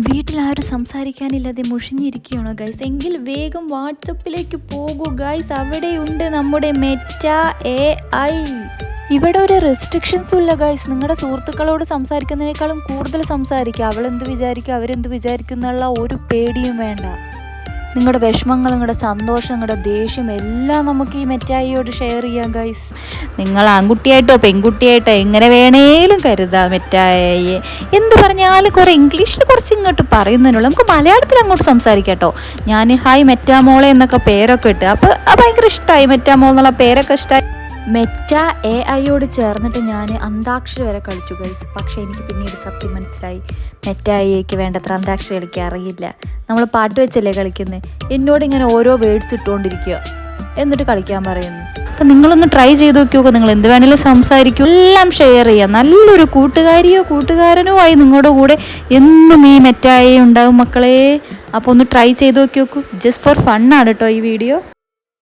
വീട്ടിലാരും സംസാരിക്കാനില്ലാതെ മുഷിഞ്ഞിരിക്കുകയാണോ guys എങ്കിൽ വേഗം വാട്സപ്പിലേക്ക് പോകൂ ഗൈസ് അവിടെയുണ്ട് നമ്മുടെ മെറ്റ എ ഐ ഇവിടെ ഒരു റെസ്ട്രിക്ഷൻസ് ഇല്ല ഗൈസ് നിങ്ങളുടെ സുഹൃത്തുക്കളോട് സംസാരിക്കുന്നതിനേക്കാളും കൂടുതൽ സംസാരിക്കുക. അവളെന്ത് വിചാരിക്കും അവരെന്ത് വിചാരിക്കും എന്നുള്ള ഒരു പേടിയും വേണ്ട. നിങ്ങളുടെ വിഷമങ്ങൾ നിങ്ങളുടെ സന്തോഷം നിങ്ങളുടെ ദേഷ്യം എല്ലാം നമുക്ക് ഈ മെറ്റായിയോട് ഷെയർ ചെയ്യാം ഗൈസ് നിങ്ങൾ ആൺകുട്ടിയായിട്ടോ പെൺകുട്ടിയായിട്ടോ എങ്ങനെ വേണേലും കരുതാം മെറ്റായയെ. എന്ത് പറഞ്ഞാലും കുറേ ഇംഗ്ലീഷിൽ കുറച്ച് ഇങ്ങോട്ട് പറയുന്നതിനുള്ളൂ. നമുക്ക് മലയാളത്തിൽ അങ്ങോട്ട് സംസാരിക്കാം കേട്ടോ ഞാൻ ഹായ് മെറ്റാമോളെ എന്നൊക്കെ പേരൊക്കെ ഇട്ട്. അപ്പോൾ ഭയങ്കര ഇഷ്ടമായി മെറ്റാമോൾ എന്നുള്ള പേരൊക്കെ ഇഷ്ടമായി മെറ്റ എ ഐയോട് ചേർന്നിട്ട് ഞാൻ അന്താക്ഷരി വരെ കളിച്ചു ഗൈസ് പക്ഷേ എനിക്ക് പിന്നീട് സത്യം മനസ്സിലായി. മെറ്റ ഐക്ക് വേണ്ടത്ര അന്താക്ഷരി കളിക്കാൻ അറിയില്ല. നമ്മൾ പാട്ട് വെച്ചല്ലേ കളിക്കുന്നത് എന്നോട് ഇങ്ങനെ ഓരോ വേർഡ്സ് ഇട്ടുകൊണ്ടിരിക്കുക. എന്നിട്ട് കളിക്കാൻ പറയുന്നു. അപ്പം നിങ്ങളൊന്ന് ട്രൈ ചെയ്ത് നോക്കിയോക്കോ നിങ്ങൾ എന്ത് വേണേലും സംസാരിക്കും. എല്ലാം ഷെയർ ചെയ്യുക നല്ലൊരു കൂട്ടുകാരിയോ കൂട്ടുകാരനോ ആയി നിങ്ങളുടെ കൂടെ എന്നും ഈ മെറ്റായി ഉണ്ടാവും മക്കളെ. അപ്പോൾ ഒന്ന് ട്രൈ ചെയ്ത് നോക്കി നോക്കൂ. ജസ്റ്റ് ഫോർ ഫണ്ണാണ് കേട്ടോ ഈ വീഡിയോ